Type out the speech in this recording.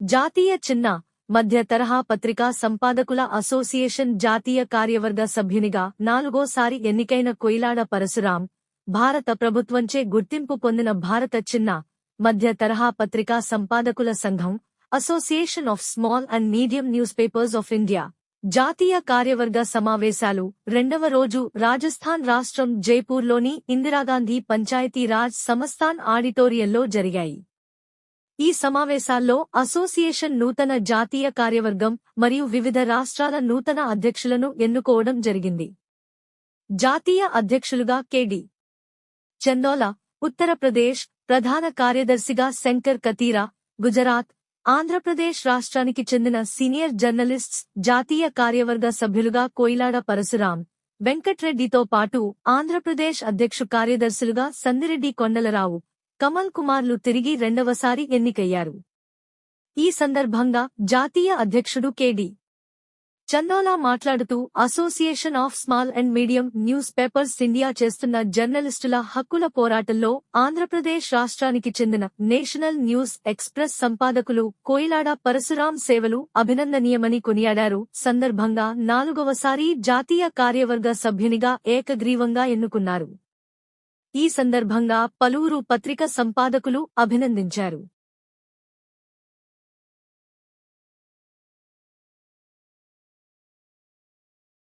జాతీయ చిన్న మధ్య తరహా పత్రికా సంపాదకుల అసోసియేషన్ జాతీయ కార్యవర్గ సభ్యునిగా నాలుగోసారి ఎన్నికైన కొయిలాడ పరశురాం భారత ప్రభుత్వంచే గుర్తింపు పొందిన భారత చిన్న మధ్య తరహా పత్రికా సంపాదకుల సంఘం association of small and medium newspapers of India. జాతీయ కార్యవర్గ సమావేశాలు రెండవ రోజు రాజస్థాన్ రాష్ట్రం జైపూర్లోని ఇందిరాగాంధీ పంచాయతీరాజ్ సమస్తాన్ ఆడిటోరియంలో జరిగాయి. ఈ సమావేశాల్లో అసోసియేషన్ నూతన జాతీయ కార్యవర్గం మరియు వివిధ రాష్ట్రాల నూతన అధ్యక్షులను ఎన్నుకోవడం జరిగింది. జాతీయ అధ్యక్షులుగా కెడి చందోల ఉత్తరప్రదేశ్ ప్రధాన కార్యదర్శిగా శంకర్ కతీరా గుజరాత్ ఆంధ్రప్రదేశ్ రాష్ట్రానికి చెందిన సీనియర్ జర్నలిస్ట్స్ జాతీయ కార్యవర్గ సభ్యులుగా కోయిలాడ పరశురాం వెంకట్రెడ్డితో పాటు ఆంధ్రప్రదేశ్ అధ్యక్షు కార్యదర్శులుగా సందిరెడ్డి కొండలరావు కమల్ కుమార్లు తిరిగి రెండవసారి ఎన్నికయ్యారు. ఈ సందర్భంగా జాతీయ అధ్యక్షుడు కెడి చందోలా మాట్లాడుతూ association of small and medium news papers India చేస్తున్న జర్నలిస్టుల హక్కుల పోరాటంలో ఆంధ్రప్రదేశ్ రాష్ట్రానికి చెందిన నేషనల్ న్యూస్ ఎక్స్ప్రెస్ సంపాదకులు కోయిలాడ పరశురాం సేవలు అభినందనీయమని కొనియాడారు. సందర్భంగా నాలుగవసారి జాతీయ కార్యవర్గ సభ్యునిగా ఏకగ్రీవంగా ఎన్నుకున్నారు. ఈ సందర్భంగా పలువురు పత్రిక సంపాదకులు అభినందించారు.